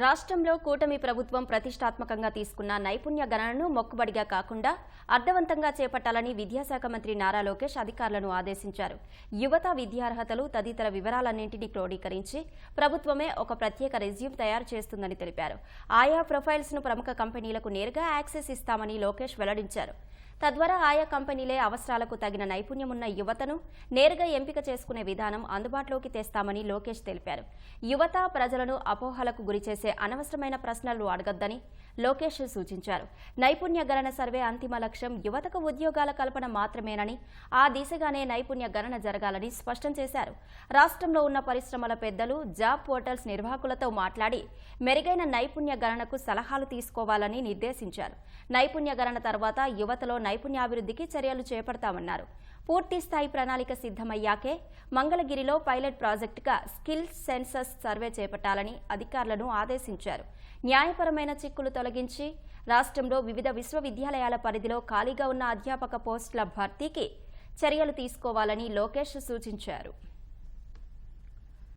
రాష్ట్రంలో కూటమి ప్రభుత్వం ప్రతిష్టాత్మకంగా తీసుకున్న నైపుణ్య గణనను మొక్కుబడిగా కాకుండా అర్థవంతంగా చేపట్టాలని విద్యాశాఖ మంత్రి నారా లోకేష్ అధికారులను ఆదేశించారు. యువత విద్యార్హతలు తదితర వివరాలన్నింటినీ క్రోడీకరించి ప్రభుత్వమే ఒక ప్రత్యేక రెజ్యూమ్ తయారు చేస్తుందని తెలిపారు. ఆయా ప్రొఫైల్స్ను ప్రముఖ కంపెనీలకు నేరుగా యాక్సెస్ ఇస్తామని లోకేష్ వెల్లడించారు. తద్వారా ఆయా కంపెనీలే అవసరాలకు తగిన నైపుణ్యమున్న యువతను నేరుగా ఎంపిక చేసుకునే విధానం అందుబాటులోకి తెస్తామని లోకేష్ తెలిపారు. యువత ప్రజలను అపోహలకు గురిచేసే అనవసరమైన ప్రశ్నలు అడగొద్దని లోకేష్ సూచించారు. నైపుణ్య గణన సర్వే అంతిమ లక్ష్యం యువతకు ఉద్యోగాల కల్పన మాత్రమేనని ఆ దిశగానే నైపుణ్య గణన జరగాలని స్పష్టం చేశారు. రాష్ట్రంలో ఉన్న పరిశ్రమల పెద్దలు జాబ్ పోర్టల్స్ నిర్వాహకులతో మాట్లాడి మెరుగైన నైపుణ్య గణనకు సలహాలు తీసుకోవాలని నిర్దేశించారు. నైపుణ్య గణన తర్వాత యువతలో నైపుణ్యాభివృద్ధికి చర్యలు చేపడతామన్నారు. పూర్తి స్థాయి ప్రణాళిక సిద్ధమయ్యాకే మంగళగిరిలో పైలట్ ప్రాజెక్టుగా స్కిల్ సెన్సస్ సర్వే చేపట్టాలని అధికారులను ఆదేశించారు. న్యాయపరమైన చిక్కులు తొలగించి రాష్ట్రంలో వివిధ విశ్వవిద్యాలయాల పరిధిలో ఖాళీగా ఉన్న అధ్యాపక పోస్టుల భర్తీకి చర్యలు తీసుకోవాలని లోకేష్ సూచించారు.